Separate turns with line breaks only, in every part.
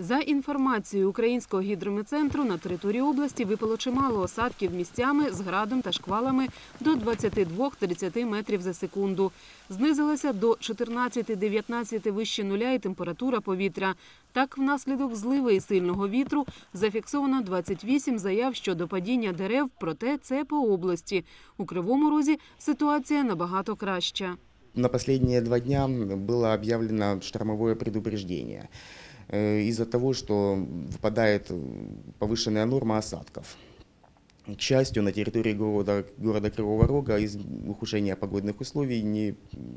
За інформацією Українського гідрометцентру, на території області випало чимало осадків місцями з градом та шквалами до 22-30 метрів за секунду. Знизилася до 14-19 вище нуля і температура повітря. Так, внаслідок зливи і сильного вітру зафіксовано 28 заяв щодо падіння дерев, проте це по області. У Кривому Розі ситуація набагато краща.
На последние два дня было объявлено штормовое предупреждение э, из-за того, что выпадает э, повышенная норма осадков. К счастью, на территории города, города Кривого Рога из ухудшения погодных условий не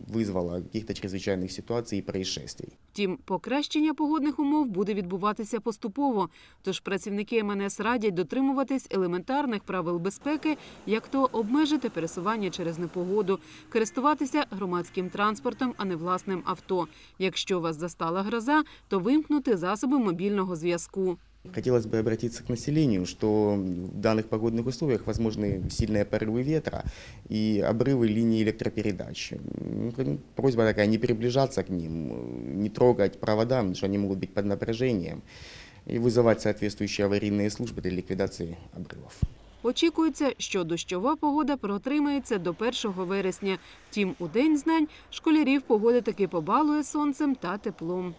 вызвало каких-то чрезвычайных ситуаций и происшествий.
Втім, покращення погодних умов буде відбуватися поступово. Тож працівники МНС радять дотримуватись елементарних правил безпеки, як то обмежити пересування через непогоду, користуватися громадським транспортом, а не власним авто. Якщо вас застала гроза, то вимкнути засоби мобільного зв'язку.
Хотелось бы обратиться к населению, что в данных погодных условиях возможны сильные порывы ветра и обрывы линий электропередач. М, Просьба такая не приближаться к ним, э, не трогать провода, потому что они могут быть под напряжением, и вызывать соответствующие аварийные службы для ликвидации обрывов.
Очікується, що дощова погода протримається до 1 вересня. Втім, у день знань школярів погода таки побалує сонцем та теплом.